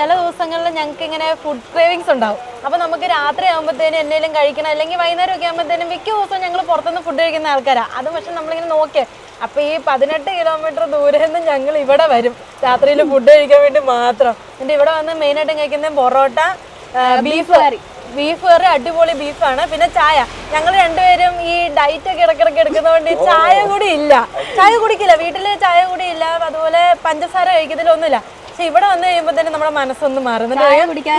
ചില ദിവസങ്ങളിൽ ഞങ്ങൾക്ക് ഇങ്ങനെ ഫുഡ് ക്രേവിങ്സ് ഉണ്ടാവും. അപ്പൊ നമുക്ക് രാത്രി ആകുമ്പോഴത്തേനും എന്തെങ്കിലും കഴിക്കണം. അല്ലെങ്കിൽ വൈകുന്നേരം ഒക്കെ ആകുമ്പോഴത്തേനും മിക്ക ദിവസവും ഞങ്ങൾ പുറത്തുനിന്ന് ഫുഡ് കഴിക്കുന്ന ആൾക്കാരാണ് അത് പക്ഷെ നമ്മളിങ്ങനെ നോക്കിയേ അപ്പൊ ഈ പതിനെട്ട് കിലോമീറ്റർ ദൂരെ നിന്ന് ഞങ്ങൾ ഇവിടെ വരും. രാത്രിയിൽ ഫുഡ് കഴിക്കാൻ വേണ്ടി മാത്രം. എന്നിട്ട് ഇവിടെ വന്ന് മെയിൻ ആയിട്ട് കഴിക്കുന്ന parotta beef curry beef curry അടിപൊളി ബീഫാണ് പിന്നെ ചായ. ഞങ്ങൾ രണ്ടുപേരും ഈ ഡയറ്റ് ഒക്കെ ഇടക്കിടക്ക് എടുക്കുന്നതുകൊണ്ട് ചായ കൂടി ഇല്ല. ചായ കുടിക്കില്ല. വീട്ടിൽ ചായ കൂടി ഇല്ല. അതുപോലെ പഞ്ചസാര കഴിക്കത്തിലൊന്നുമില്ല പക്ഷെ ഇവിടെ വന്നു കഴിയുമ്പോ തന്നെ നമ്മുടെ മനസ്സൊന്ന് മാറുന്നുണ്ട്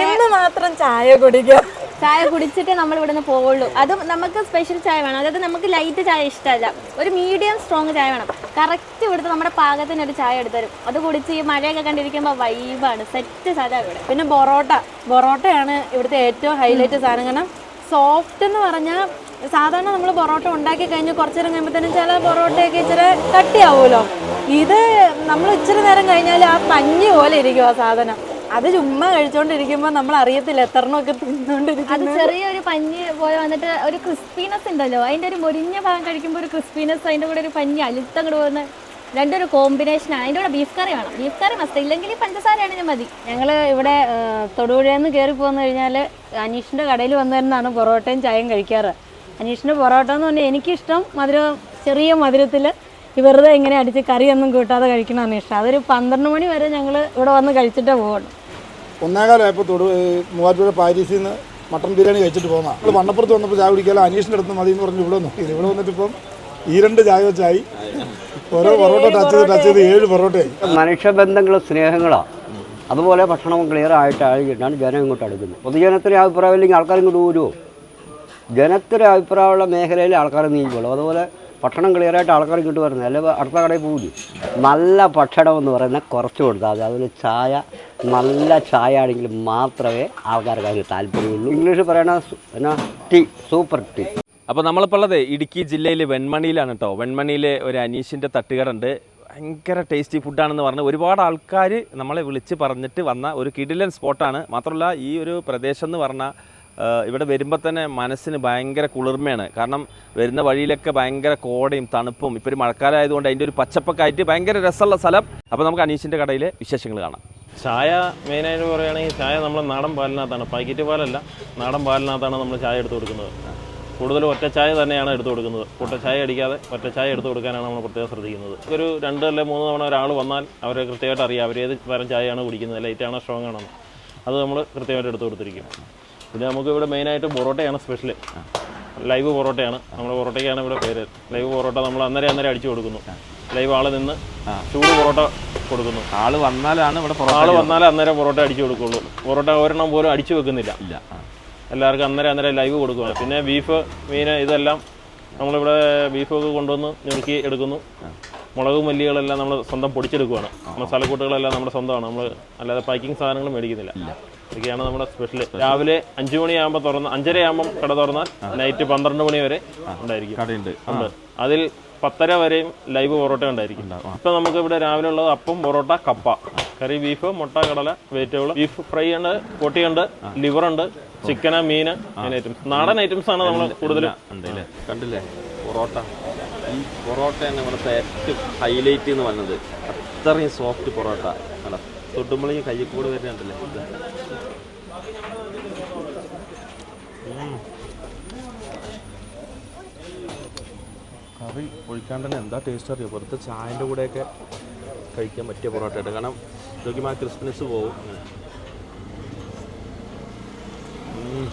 ഇന്ന് മാത്രം ചായ കുടിക്കാം. ചായ കുടിച്ചിട്ട് നമ്മൾ ഇവിടെ നിന്ന് പോവുള്ളൂ. അത് നമുക്ക് സ്പെഷ്യൽ ചായ വേണം. അതായത് നമുക്ക് ലൈറ്റ് ചായ ഇഷ്ടമല്ല. ഒരു മീഡിയം സ്ട്രോങ് ചായ വേണം. കറക്റ്റ് ഇവിടുത്തെ നമ്മുടെ പാകത്തിന് ഒരു ചായ എടുത്തരും അത് കുടിച്ച് ഈ മഴയൊക്കെ കണ്ടിരിക്കുമ്പോൾ വൈബാണ് സെറ്റ് സാധാ ഇവിടെ. പിന്നെ പൊറോട്ട. പൊറോട്ടയാണ് ഇവിടുത്തെ ഏറ്റവും ഹൈലൈറ്റ് സാധനം. കാരണം സോഫ്റ്റ് എന്ന് പറഞ്ഞാൽ സാധാരണ നമ്മൾ പൊറോട്ട ഉണ്ടാക്കി കഴിഞ്ഞ് കുറച്ചു നേരം കഴിയുമ്പോഴത്തേനും ചില പൊറോട്ടയൊക്കെ ഇച്ചിരി കട്ടിയാവുമല്ലോ. ഇത് നമ്മൾ ഇച്ചിരി നേരം കഴിഞ്ഞാൽ ആ പഞ്ഞി പോലെ ഇരിക്കും ആ സാധനം. അത് ചുമ്മാ കഴിച്ചോണ്ടിരിക്കുമ്പോൾ നമ്മൾ അറിയത്തില്ല എത്രണ്ണമൊക്കെ അത് ചെറിയൊരു പഞ്ഞി പോലെ വന്നിട്ട് ഒരു ക്രിസ്പിനെസ് ഉണ്ടല്ലോ. അതിന്റെ ഒരു മുരിഞ്ഞ ഭാഗം കഴിക്കുമ്പോൾ ഒരു ക്രിസ്പിനെസ് അതിന്റെ കൂടെ ഒരു പഞ്ഞി അലുത്തം കൂടെ വന്ന് രണ്ടൊരു കോമ്പിനേഷനാണ് അതിന്റെ കൂടെ ബീഫ് കറി വേണം. Beef curry must. ഇല്ലെങ്കിൽ പഞ്ചസാരയാണെങ്കിൽ മതി. ഞങ്ങൾ ഇവിടെ തൊടുപുഴയിൽ നിന്ന് കയറി പോന്നു കഴിഞ്ഞാൽ അനീഷിന്റെ കടയിൽ വന്നിരുന്നാണ് പൊറോട്ടയും ചായയും കഴിക്കാറ്. അനീഷിന്റെ പൊറോട്ട എന്ന് പറഞ്ഞാൽ എനിക്കിഷ്ടം മധുരം ചെറിയ മധുരത്തിൽ വെറുതെ ഇങ്ങനെ അടിച്ച് കറിയൊന്നും കൂട്ടാതെ കഴിക്കണമെന്ന് ഇഷ്ടം. അതൊരു പന്ത്രണ്ട് മണി വരെ ഞങ്ങൾ ഇവിടെ വന്ന് കഴിച്ചിട്ടേ പോകുള്ളൂ ഒന്നേകാലമായപ്പോൾ തൊടു മൂവാറ്റുപുഴ പാരീസിൽ നിന്ന് മട്ടൻ ബിരിയാണി കഴിച്ചിട്ട് പോകുന്ന നമ്മൾ മണ്ണപ്പുറത്ത് വന്നപ്പോൾ ചായ കുടിക്കാൻ അനീഷിന്റെ അടുത്ത് മതി എന്ന് പറഞ്ഞ് ഇവിടെ വന്നു. ഇത് ഇവിടെ വന്നിട്ട് ഇപ്പം ഈ രണ്ട് ചായ വെച്ചായി. ഓരോ പൊറോട്ട ടച്ച് ചെയ്ത് ടച്ച് ചെയ്ത് ഏഴ് പൊറോട്ടയായി. മനുഷ്യബന്ധങ്ങൾ സ്നേഹങ്ങളാണ് അതുപോലെ ഭക്ഷണം ക്ലിയർ ആയിട്ട് ആയിട്ടാണ് ജനം ഇങ്ങോട്ട് അടുക്കുന്നത്. പൊതുജനത്തിന് അഭിപ്രായം ഇല്ലെങ്കിൽ ആൾക്കാർ ഇങ്ങോട്ട് വരുമോ ജനത്തിന് അഭിപ്രായമുള്ള മേഖലയിൽ ആൾക്കാർ നീങ്ങിക്കോളൂ. അതുപോലെ ഭക്ഷണം ക്ലിയറായിട്ട് ആൾക്കാർ ഇങ്ങോട്ട് വരുന്നത് അല്ലെ അടുത്ത കടയിൽ പോകില്ല നല്ല ഭക്ഷണം എന്ന് പറയുന്നത് കുറച്ച് കൊടുത്താൽ മതി. അതുപോലെ ചായ നല്ല ചായ ആണെങ്കിൽ മാത്രമേ ആൾക്കാർക്ക് അതിന് താല്പര്യമുള്ളൂ. ഇംഗ്ലീഷ് പറയണ എന്നാ ടീ സൂപ്പർ ടീ. അപ്പോൾ നമ്മളിപ്പോൾ ഉള്ളത് ഇടുക്കി ജില്ലയിൽ വെൺമണിയിലാണ് കേട്ടോ വെൺമണിയിലെ ഒരു അനീഷിന്റെ തട്ടുകടുണ്ട്. ഭയങ്കര ടേസ്റ്റി ഫുഡാണെന്ന് പറഞ്ഞ് ഒരുപാട് ആൾക്കാർ നമ്മളെ വിളിച്ച് പറഞ്ഞിട്ട് വന്ന ഒരു കിടിലൻ സ്പോട്ടാണ് മാത്രമല്ല ഈ ഒരു പ്രദേശം എന്ന് പറഞ്ഞാൽ ഇവിടെ വരുമ്പോൾ തന്നെ മനസ്സിന് ഭയങ്കര കുളിർമയാണ്. കാരണം വരുന്ന വഴിയിലൊക്കെ ഭയങ്കര കോടയും തണുപ്പും ഇപ്പോൾ ഒരു മഴക്കാലം ആയതുകൊണ്ട് അതിന്റെ ഒരു പച്ചപ്പൊക്കെ ഭയങ്കര രസമുള്ള സ്ഥലം. അപ്പോൾ നമുക്ക് അനീഷിന്റെ കടയിലെ വിശേഷങ്ങൾ കാണാം. ചായ മെയിനായിട്ട് പറയുകയാണെങ്കിൽ ചായ നമ്മൾ നാടൻ പാലിനകത്താണ്. പാക്കറ്റ് പാലല്ല നാടൻ പാലിനകത്താണ് നമ്മൾ ചായ എടുത്തു കൊടുക്കുന്നത്. കൂടുതലും ഒറ്റ ചായ തന്നെയാണ് എടുത്തു കൊടുക്കുന്നത്. ഒറ്റ ചായ അടിക്കാതെ ഒറ്റ ചായ എടുത്തു കൊടുക്കാനാണ് നമ്മൾ പ്രത്യേകം ശ്രദ്ധിക്കുന്നത്. ഒരു രണ്ട് അല്ലെ മൂന്ന് തവണ ഒരാൾ വന്നാൽ അവരെ കൃത്യമായിട്ട് അറിയാം. അവർ ഏത് തരം ചായയാണ് കുടിക്കുന്നത് ലൈറ്റാണോ സ്ട്രോങ് ആണോ അത് നമ്മൾ കൃത്യമായിട്ട് എടുത്തു കൊടുത്തിരിക്കും. പിന്നെ നമുക്ക് ഇവിടെ മെയിനായിട്ട് പൊറോട്ടയാണ് സ്പെഷ്യൽ ലൈവ് പൊറോട്ടയാണ്. നമ്മുടെ പൊറോട്ടയ്ക്കാണ് ഇവിടെ പേര്. ലൈവ് പൊറോട്ട നമ്മൾ അന്നേരം അന്നേരം അടിച്ചു കൊടുക്കുന്നു. ലൈവ് ആൾ നിന്ന് ചൂട് പൊറോട്ട കൊടുക്കുന്നു. ആൾ വന്നാലാണ് ഇവിടെ ആൾ വന്നാലേ അന്നേരം പൊറോട്ട അടിച്ചു കൊടുക്കുള്ളൂ. പൊറോട്ട ഒരെണ്ണം പോലും അടിച്ചു വെക്കുന്നില്ല. ഇല്ല. എല്ലാവർക്കും അന്നേരം അന്നേരം ലൈവ് കൊടുക്കുകയാണ് പിന്നെ ബീഫ് മീൻ ഇതെല്ലാം നമ്മളിവിടെ ബീഫ് ഒക്കെ കൊണ്ടുവന്ന് ഞുറുക്കി എടുക്കുന്നു. മുളക് മല്ലികളെല്ലാം നമ്മൾ സ്വന്തം പൊടിച്ചെടുക്കുകയാണ് മസാലക്കൂട്ടുകളെല്ലാം നമ്മുടെ സ്വന്തമാണ്. നമ്മൾ അല്ലാതെ പാക്കിംഗ് സാധനങ്ങൾ മേടിക്കുന്നില്ല. ഇതൊക്കെയാണ് നമ്മുടെ സ്പെഷ്യൽ രാവിലെ അഞ്ചു മണിയാകുമ്പോൾ തുറന്ന് അഞ്ചര ആകുമ്പം കട തുറന്നാൽ നൈറ്റ് പന്ത്രണ്ട് മണി വരെ ഉണ്ടായിരിക്കും. കടയുണ്ട്. ഉണ്ട്. അതിൽ പത്തര വരെയും ലൈവ് പൊറോട്ട ഉണ്ടായിരിക്കും. ഇപ്പൊ നമുക്ക് ഇവിടെ രാവിലെ ഉള്ളത് അപ്പം പൊറോട്ട കപ്പ. കറി ബീഫ് മുട്ട കടല വെജിറ്റബിൾ ബീഫ് ഫ്രൈ ഉണ്ട് പൊട്ടിയുണ്ട് ലിവർ ഉണ്ട് ചിക്കന് മീന് അങ്ങനെ ഐറ്റംസ് നാടൻ ഐറ്റംസ് ആണ് നമ്മൾ കൂടുതലും. കണ്ടില്ലേ? പൊറോട്ട. ഈ പൊറോട്ടയാണ് ഇവിടുത്തെ ഏറ്റവും ഹൈലൈറ്റ് എന്ന് പറഞ്ഞത്. അത്രയും സോഫ്റ്റ് പൊറോട്ട. അല്ല കയ്യക്കൂട് കയ്യിൽ കൂടെ വരുന്നുണ്ടല്ലേ. കറി ഒഴിക്കാണ്ട് തന്നെ എന്താ ടേസ്റ്റ് അറിയോ? വെറുതെ ചായന്റെ കൂടെയൊക്കെ കഴിക്കാൻ പറ്റിയ പൊറോട്ട കാരണം ഇതൊക്കെ ആ ക്രിസ്മസ് പോകും ഉം.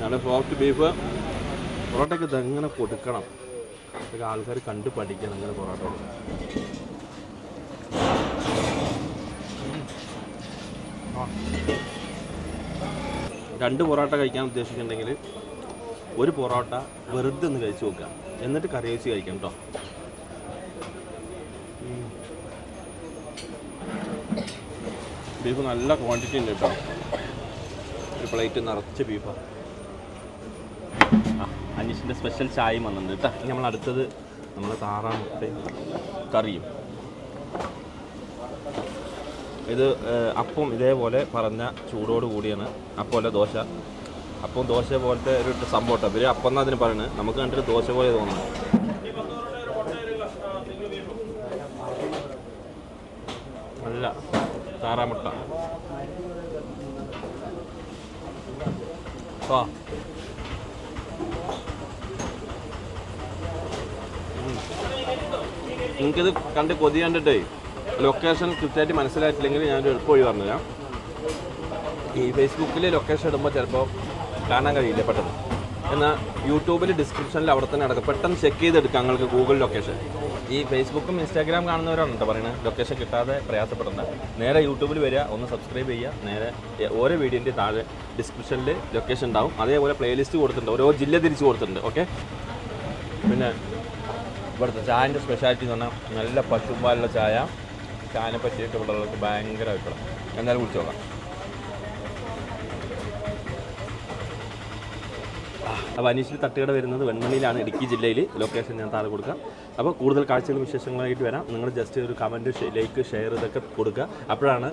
നല്ല ബീഫ് പൊറോട്ടയ്ക്ക് ഇതെങ്ങനെ കൊടുക്കണം? ഇതൊക്കെ ആൾക്കാർ കണ്ട് പഠിക്കണം അങ്ങനെ പൊറോട്ട രണ്ട് പൊറോട്ട കഴിക്കാൻ ഉദ്ദേശിക്കുന്നുണ്ടെങ്കിൽ ഒരു പൊറോട്ട വെറുതെ ഒന്ന് കഴിച്ചു നോക്കുക. എന്നിട്ട് കറി വെച്ച് കഴിക്കാം കേട്ടോ ബീഫ് നല്ല ക്വാണ്ടിറ്റി ഉണ്ട് കേട്ടോ ഒരു പ്ലേറ്റ് നിറച്ച് ബീഫാണ് അനീഷിന്റെ സ്പെഷ്യൽ ചായയും വന്നിട്ടുണ്ട് കേട്ടോ. നമ്മൾ അടുത്തത് നമ്മൾ താറാമുട്ടയും കറിയും. ഇത് അപ്പം ഇതേപോലെ പറഞ്ഞ ചൂടോട് കൂടിയാണ്. അപ്പോലെ ദോശ. അപ്പം ദോശ പോലത്തെ ഒരു സംഭവം കേട്ടോ. അപ്പം എന്നാ അതിന് പറയുന്നത് നമുക്ക് കണ്ടിട്ട് ദോശ പോലെ തോന്നുന്നു നല്ല താറാമുട്ട. വാ. നിങ്ങൾക്കിത് കണ്ട് കൊതി കണ്ടിട്ടേ ലൊക്കേഷൻ കൃത്യമായിട്ട് മനസ്സിലായിട്ടില്ലെങ്കിൽ ഞാനൊരു എളുപ്പം ഒഴി പറഞ്ഞുതരാം. ഈ ഫേസ്ബുക്കിൽ ലൊക്കേഷൻ ഇടുമ്പോൾ ചിലപ്പോൾ കാണാൻ കഴിയില്ല പെട്ടെന്ന്. എന്നാൽ യൂട്യൂബിൽ ഡിസ്ക്രിപ്ഷനിൽ അവിടെ തന്നെ നടക്കും. പെട്ടെന്ന് ചെക്ക് ചെയ്തെടുക്കാം നിങ്ങൾക്ക് ഗൂഗിൾ ലൊക്കേഷൻ ഈ ഫേസ്ബുക്കും ഇൻസ്റ്റാഗ്രാം കാണുന്നവരാണ് കേട്ടോ പറയുന്നത് ലൊക്കേഷൻ കിട്ടാതെ പ്രയാസപ്പെടുന്നത് നേരെ യൂട്യൂബിൽ വരിക ഒന്ന് സബ്സ്ക്രൈബ് ചെയ്യുക. നേരെ ഓരോ വീഡിയോന്റെ താഴെ ഡിസ്ക്രിപ്ഷനിൽ ലൊക്കേഷൻ ഉണ്ടാവും. അതേപോലെ പ്ലേലിസ്റ്റ് കൊടുത്തിട്ടുണ്ട്. ഓരോ ജില്ല തിരിച്ച് കൊടുത്തിട്ടുണ്ട്. ഓക്കെ പിന്നെ ഇവിടുത്തെ ചായന്റെ സ്പെഷ്യാലിറ്റി എന്ന് പറഞ്ഞാൽ നല്ല പശുമ്പാലുള്ള ചായ. ചായനെ പറ്റിയിട്ട് ഭയങ്കര അഭിപ്രായം. എന്തായാലും കുടിച്ചു നോക്കാം. അപ്പോൾ അനീഷിൽ തട്ടുകട വരുന്നത് വെൺമണിയിലാണ് ഇടുക്കി ജില്ലയിൽ ലൊക്കേഷൻ ഞാൻ താഴെ കൊടുക്കാം. അപ്പോൾ കൂടുതൽ കാഴ്ചകളും വിശേഷങ്ങളായിട്ട് വരാം. നിങ്ങൾ ജസ്റ്റ് ഒരു കമന്റ് ലൈക്ക് ഷെയർ ഇതൊക്കെ കൊടുക്കുക. അപ്പോഴാണ്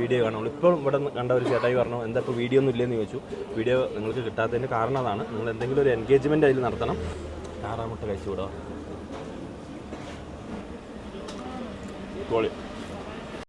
വീഡിയോ കാണുള്ളൂ. ഇപ്പോൾ ഇവിടെ കണ്ട ഒരു ചേട്ടായി പറഞ്ഞു എന്താ ഇപ്പോൾ വീഡിയോ ഒന്നും ഇല്ലെന്ന് ചോദിച്ചു. വീഡിയോ നിങ്ങൾക്ക് കിട്ടാത്തതിന്റെ കാരണം അതാണ്. നിങ്ങൾ എന്തെങ്കിലും ഒരു എൻഗേജ്മെന്റ് അതിൽ നടത്തണം. താറാമുട്ട കഴിച്ചു വിടുക